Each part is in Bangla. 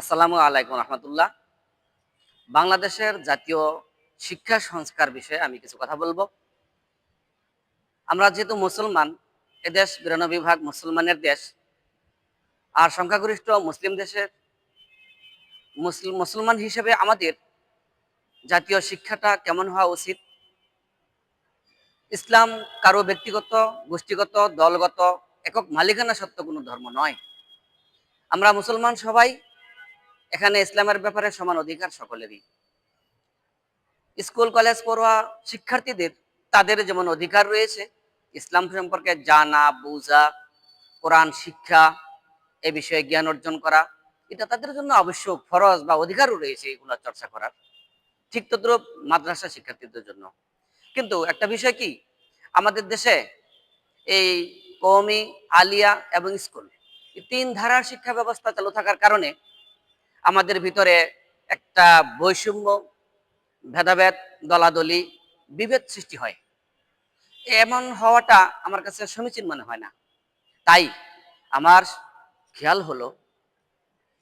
আসসালামু আলাইকুম রহমতুল্লাহ। বাংলাদেশের জাতীয় শিক্ষা সংস্কার বিষয়ে আমি কিছু কথা বলব। আমরা যেহেতু মুসলমান এদেশ বিরানব্বই ভাগ মুসলমানের দেশ। আর সংখ্যাগরিষ্ঠ মুসলিম দেশের মুসলিম মুসলমান হিসেবে আমাদের জাতীয় শিক্ষাটা কেমন হওয়া উচিত? ইসলাম কারও ব্যক্তিগত, গোষ্ঠীগত, দলগত, একক মালিকানা সত্য কোনো ধর্ম নয়। আমরা মুসলমান সবাই এখানে ইসলামের ব্যাপারে সমান অধিকার সকলেরই। স্কুল, কলেজ পড়ুয়া শিক্ষার্থীদের, তাদের যেমন অধিকার রয়েছে, ইসলাম সম্পর্কে জানা, বোঝা, কোরআন, শিক্ষা, এ বিষয়ে জ্ঞান অর্জন করা, এটা তাদের জন্য আবশ্যক ফরজ বা অধিকারও রয়েছে এগুলো চর্চা করার। ঠিক তদ্রুপ মাদ্রাসা শিক্ষার্থীদের জন্য। কিন্তু একটা বিষয় কি? আমাদের দেশে এই কওমি, আলিয়া এবং স্কুল, এই তিন ধারার শিক্ষা ব্যবস্থা চালু থাকার কারণে আমাদের ভিতরে একটা বৈষম্য, ভেদাভেদ, দলাদলি, বিভেদ সৃষ্টি হয়। এমন হওয়াটা আমার কাছে সমীচীন মনে হয় না। তাই আমার খেয়াল হলো,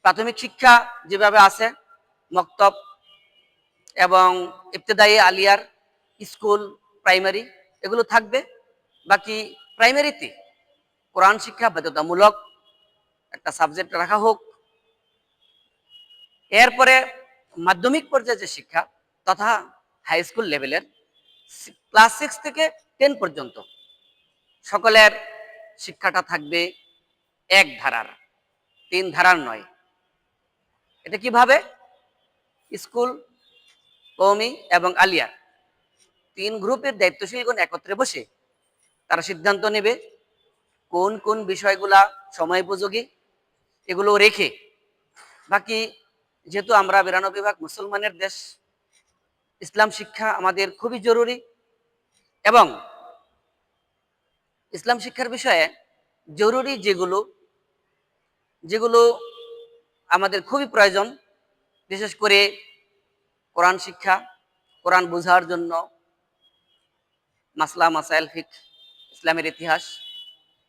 প্রাথমিক শিক্ষা যেভাবে আছে, মক্তব এবং ইবতেদায়ী আলিয়ার স্কুল, প্রাইমারি, এগুলো থাকবে। বাকি প্রাইমারিতে কোরআন শিক্ষা বাধ্যতামূলক একটা সাবজেক্ট রাখা হোক এরপরে মাধ্যমিক পর্যায়ে যে শিক্ষা তথা হাই স্কুল লেভেলের ক্লাস সিক্স থেকে টেন পর্যন্ত সকলের শিক্ষাটা থাকবে এক ধারার, তিন ধারার নয়। এটা কীভাবে? স্কুল কৌমি এবং আলিয়া তিন গ্রুপের দায়িত্বশীলগণ একত্রে বসে তারা সিদ্ধান্ত নেবে কোন কোন বিষয়গুলা সময় উপযোগী এগুলো রেখে বাকি যেহেতু আমরা বিরানব্বই ভাগ মুসলমানের দেশ, ইসলাম শিক্ষা আমাদের খুবই জরুরি এবং ইসলাম শিক্ষার বিষয়ে জরুরি যেগুলো যেগুলো আমাদের খুবই প্রয়োজন, বিশেষ করে কোরআন শিক্ষা, কোরআন বোঝার জন্য, মাসলা, মাসাইল ফিক, ইসলামের ইতিহাস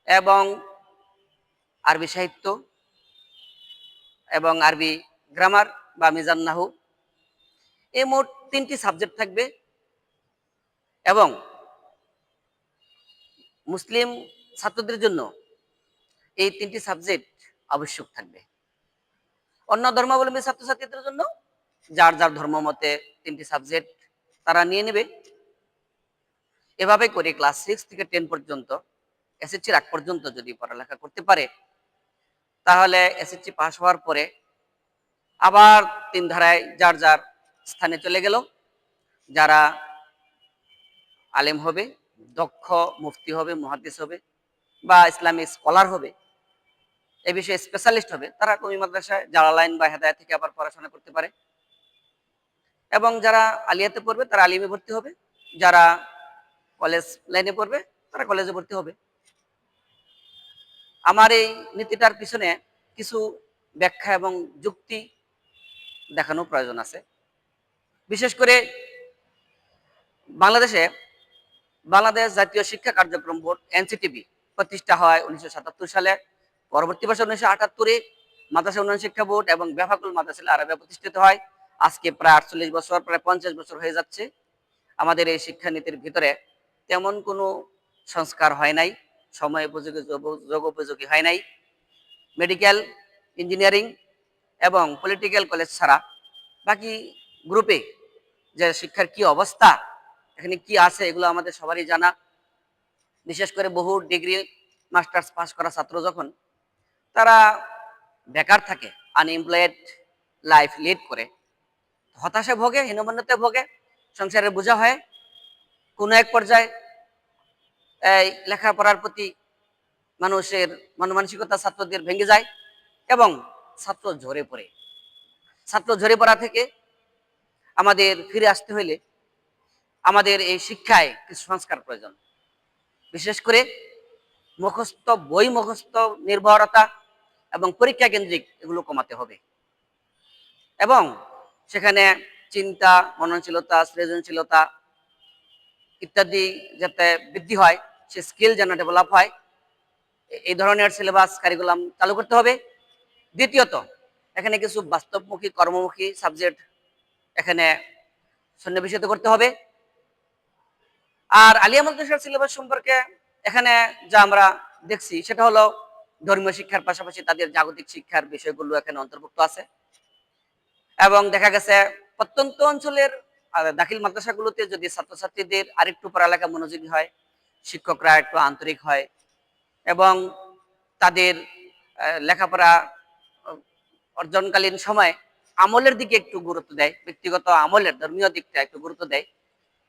এবং আরবি সাহিত্য এবং আরবি গ্রামার বা মিজান নাহু এই মোট তিনটি সাবজেক্ট থাকবে এবং মুসলিম ছাত্রদের জন্য এই তিনটি সাবজেক্ট আবশ্যক থাকবে। অন্য ধর্মাবলম্বী ছাত্রছাত্রীদের জন্য যার যার ধর্ম মতে তিনটি সাবজেক্ট তারা নিয়ে নেবে। এভাবে করে ক্লাস সিক্স থেকে টেন পর্যন্ত এসএসসির আগ পর্যন্ত যদি পড়ালেখা করতে পারে, তাহলে এসএসসি পাশ হওয়ার পরে আবার তিন ধারায় যার যার স্থানে চলে গেল। যারা আলেম হবে, দক্ষ মুফতি হবে মহাদিস হবে বা ইসলামিক স্কলার হবে, এ বিষয়ে স্পেশালিস্ট হবে, তারা কমি মাদ্রাসায় জালালাইন বা হেদায় থেকে আবার পড়াশোনা করতে পারে। এবং যারা আলিয়াতে পড়বে, তারা আলিমে ভর্তি হবে। যারা কলেজ লাইনে পড়বে, তারা কলেজে ভর্তি হবে। আমার এই নীতিটার পিছনে কিছু ব্যাখ্যা এবং যুক্তি দেখানো প্রয়োজন আছে। বিশেষ করে বাংলাদেশে বাংলাদেশ জাতীয় শিক্ষা কার্যক্রম বোর্ড এনসিটিবি প্রতিষ্ঠা হয় উনিশশো সাতাত্তর সালে। পরবর্তী বছর উনিশশো আটাত্তরে মাদ্রাসা উন্নয়ন শিক্ষা বোর্ড এবং বেফাকুল মাদ্রাসা আরবিয়া প্রতিষ্ঠিত হয়। আজকে প্রায় আটচল্লিশ বছর, প্রায় পঞ্চাশ বছর হয়ে যাচ্ছে। আমাদের এই শিক্ষানীতির ভিতরে তেমন কোনো সংস্কার হয় নাই, সময় উপযোগী, যোগ উপযোগী হয় নাই। মেডিকেল ইঞ্জিনিয়ারিং এবং পলিটিক্যাল কলেজ ছাড়া বাকি গ্রুপে যে শিক্ষার কি অবস্থা, এখানে কি আছে এগুলো আমাদের সবারই জানা। বিশেষ করে বহু ডিগ্রি মাস্টার্স পাস করা ছাত্র যখন তারা বেকার থাকে আনএমপ্লয়েড লাইফ লিড করে হতাশা ভোগে হীনমন্যতে ভোগে সংসারের বোঝা হয়, কোনো এক পর্যায়ে এই লেখাপড়ার প্রতি মানুষের মনমানসিকতা ছাত্রদের ভেঙে যায় এবং ছাত্র ঝরে পড়ে। ছাত্র ঝরে পড়া থেকে আমাদের ফিরে আসতে হইলে আমাদের এই শিক্ষায় কিছু সংস্কার প্রয়োজন। বিশেষ করে মুখস্থ বই মুখস্থ নির্ভরতা এবং পরীক্ষা কেন্দ্রিক এগুলো কমাতে হবে। এবং সেখানে চিন্তা, মননশীলতা, সৃজনশীলতা ইত্যাদি যাতে বৃদ্ধি হয়, সে স্কিল যেন ডেভেলপ হয় এই ধরনের সিলেবাস কারিকুলাম চালু করতে হবে। দ্বিতীয়ত, এখানে কিছু বাস্তবমুখী, কর্মমুখী সাবজেক্ট এখানে সন্নিবেশিত করতে হবে। আর আলিয়া মাদ্রাসার সিলেবাস সম্পর্কে এখানে যা আমরা দেখছি, সেটা হলো ধর্মীয় শিক্ষার পাশাপাশি তাদের জাগতিক শিক্ষার বিষয়গুলো এখানে অন্তর্ভুক্ত আছে। এবং দেখা গেছে, প্রত্যন্ত অঞ্চলের দাখিল মাদ্রাসাগুলোতে যদি ছাত্রছাত্রীদের আরেকটু পড়ালেখা মনোযোগী হয়, শিক্ষকরা একটু আন্তরিক হয় এবং তাদের লেখাপড়া অর্জনকালীন সময় আমলের দিকে একটু গুরুত্ব দেয়, ব্যক্তিগত আমলের, ধর্মীয় দিকটা একটু গুরুত্ব দেয়,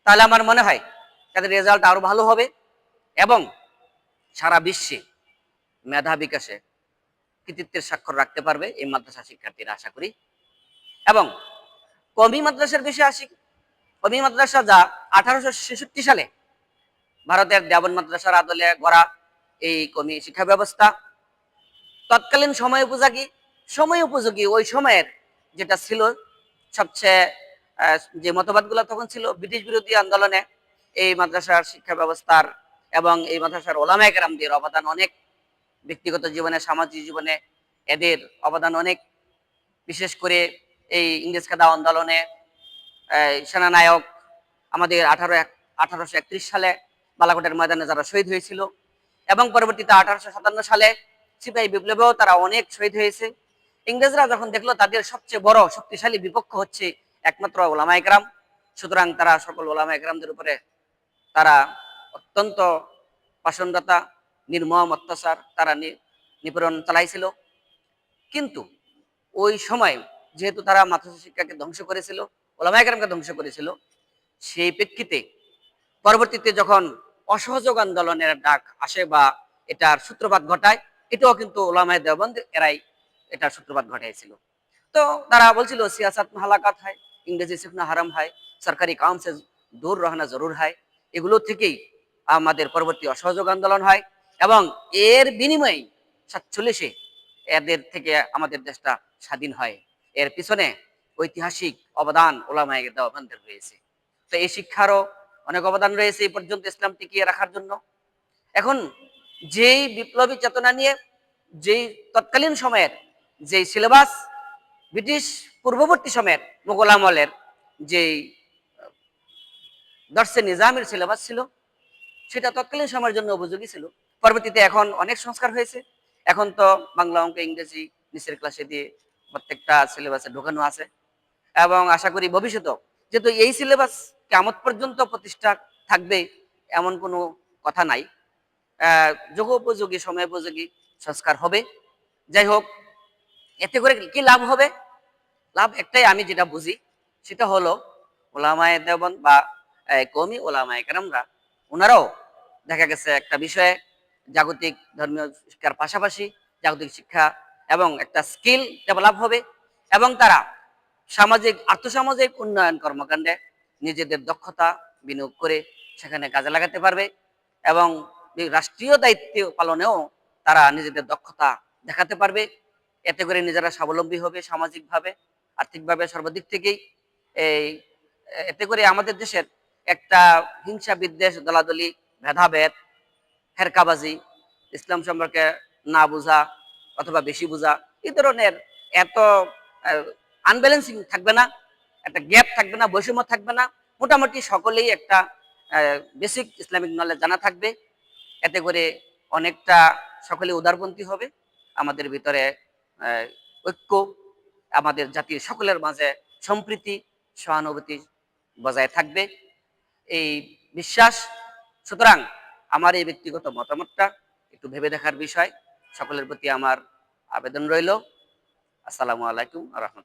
তাহলে আমার মনে হয় তাদের রেজাল্ট আরও ভালো হবে এবং সারা বিশ্বে মেধা বিকাশে কৃতিত্বের স্বাক্ষর রাখতে পারবে এই মাদ্রাসা শিক্ষার্থীরা, আশা করি। এবং কমি মাদ্রাসার বিষয়ে আসি। কমি মাদ্রাসা যা আঠারোশো ছেষট্টি সালে ভারতের দেবন মাদ্রাসার আদলে গড়া এই কমি শিক্ষা ব্যবস্থা। তৎকালীন সময় উপযোগী সময় উপযোগী ওই সময়ের যেটা ছিল সবচেয়ে যে মতবাদগুলো তখন ছিল ব্রিটিশ বিরোধী আন্দোলনে এই মাদ্রাসার শিক্ষা ব্যবস্থার এবং এই মাদ্রাসার ওলামা একরামদের অবদান অনেক, ব্যক্তিগত জীবনে, সামাজিক জীবনে এদের অবদান অনেক। বিশেষ করে এই ইংরেজ কাদা আন্দোলনে সেনানায়ক আমাদের আঠারো আঠারোশো একত্রিশ সালে বালাকোটের ময়দানে যারা শহীদ হয়েছিল এবং পরবর্তীতে আঠারোশো সাতান্ন সালে সিপাহী বিপ্লবেও তারা অনেক শহীদ হয়েছে। ইংরেজরা যখন দেখল তাদের সবচেয়ে বড় শক্তিশালী বিপক্ষ হচ্ছে একমাত্র ওলামা একরাম, সুতরাং তারা সকল ওলামা একরামদের উপরে তারা অত্যন্ত পাষণ্ডতা, নির্মম অত্যাচার তারা নিপীড়ন চালাইছিল। কিন্তু ওই সময় যেহেতু তারা মাদ্রাসা শিক্ষাকে ধ্বংস করেছিল, ওলামা একরামকে ধ্বংস করেছিল, সেই প্রেক্ষিতে পরবর্তীতে যখন অসহযোগ আন্দোলনের ডাক আসে বা এটার সূত্রপাত ঘটায়, এটাও কিন্তু ওলামায় দেওবন্দ এরাই এটার সূত্রপাত ঘটাইছিল। তো তারা বলছিল, সিয়াসাত হালাকাত হয়, ইংরেজি শিখনা হারাম হয়, সরকারি কাম সে দূর রহনা জরুর হয়। এগুলো থেকেই আমাদের পরবর্তী অসহযোগ আন্দোলন হয় এবং এর বিনিময়ে সাতচল্লিশে এদের থেকে আমাদের দেশটা স্বাধীন হয়। এর পিছনে ঐতিহাসিক অবদান ওলামায় দেওবন্দের রয়েছে। তো এই শিক্ষারও অনেক অবদান রয়েছে এই পর্যন্ত ইসলাম টিকিয়ে রাখার জন্য। এখন যেই বিপ্লবী চেতনা নিয়ে, যেই তৎকালীন সময়ের যেই সিলেবাস ব্রিটিশ পূর্ববর্তী সময়ের মোগল আমলের যেই দর্শে নিজামের সিলেবাস ছিল, সেটা তৎকালীন সময়ের জন্য উপযোগী ছিল। পরবর্তীতে এখন অনেক সংস্কার হয়েছে। এখন তো বাংলা অঙ্ক, ইংরেজি নিচের ক্লাসে দিয়ে প্রত্যেকটা সিলেবাসে ঢোকানো আছে। এবং আশা করি ভবিষ্যতেও যেহেতু এই সিলেবাস কেমন পর্যন্ত প্রতিষ্ঠা থাকবে এমন কোনো কথা নাই। যুগোপযোগী সময় উপযোগী সংস্কার হবে। যাই হোক এতে করে কি লাভ হবে? লাভ একটাই আমি যেটা বুঝি, সেটা হলো ওলামায়ে দেবন বা কমি ওলামায়ে কেরামরা ওনারাও দেখা গেছে একটা বিষয়ে জাগতিক ধর্মীয় শিক্ষার পাশাপাশি জাগতিক শিক্ষা এবং একটা স্কিল ডেভেলপ হবে এবং তারা সামাজিক, আর্থসামাজিক উন্নয়ন কর্মকাণ্ডে নিজেদের দক্ষতা বিনিয়োগ করে সেখানে কাজে লাগাতে পারবে এবং রাষ্ট্রীয় দায়িত্ব পালনেও তারা নিজেদের দক্ষতা দেখাতে পারবে। এতে করে নিজেরা স্বাবলম্বী হবে সামাজিকভাবে, আর্থিকভাবে সর্বদিক থেকেই। এই, এতে করে আমাদের দেশের একটা হিংসা বিদ্বেষ, দলাদলি, ভেদাভেদ, হেরকাবাজি, ইসলাম সম্পর্কে না বোঝা অথবা বেশি বোঝা, এই ধরনের এত আনব্যালেন্সিং থাকবে না, একটা গ্যাপ থাকবে না, বৈষম্য থাকবে না। মোটামুটি সকলেই একটা বেসিক ইসলামিক নলেজ জানা থাকবে। এতে করে অনেকটা সকলে উদারপন্থী হবে। আমাদের ভিতরে ঐক্য আমাদের জাতির সকলের মাঝে সম্প্রীতি, সহানুভূতি বজায় থাকবে। এই বিশ্বাস, সুতরাং আমার এই ব্যক্তিগত মতামতটা একটু ভেবে দেখার বিষয়। সকলের প্রতি আমার আবেদন রইল। আসসালামু আলাইকুম রহমতুল্লাহ।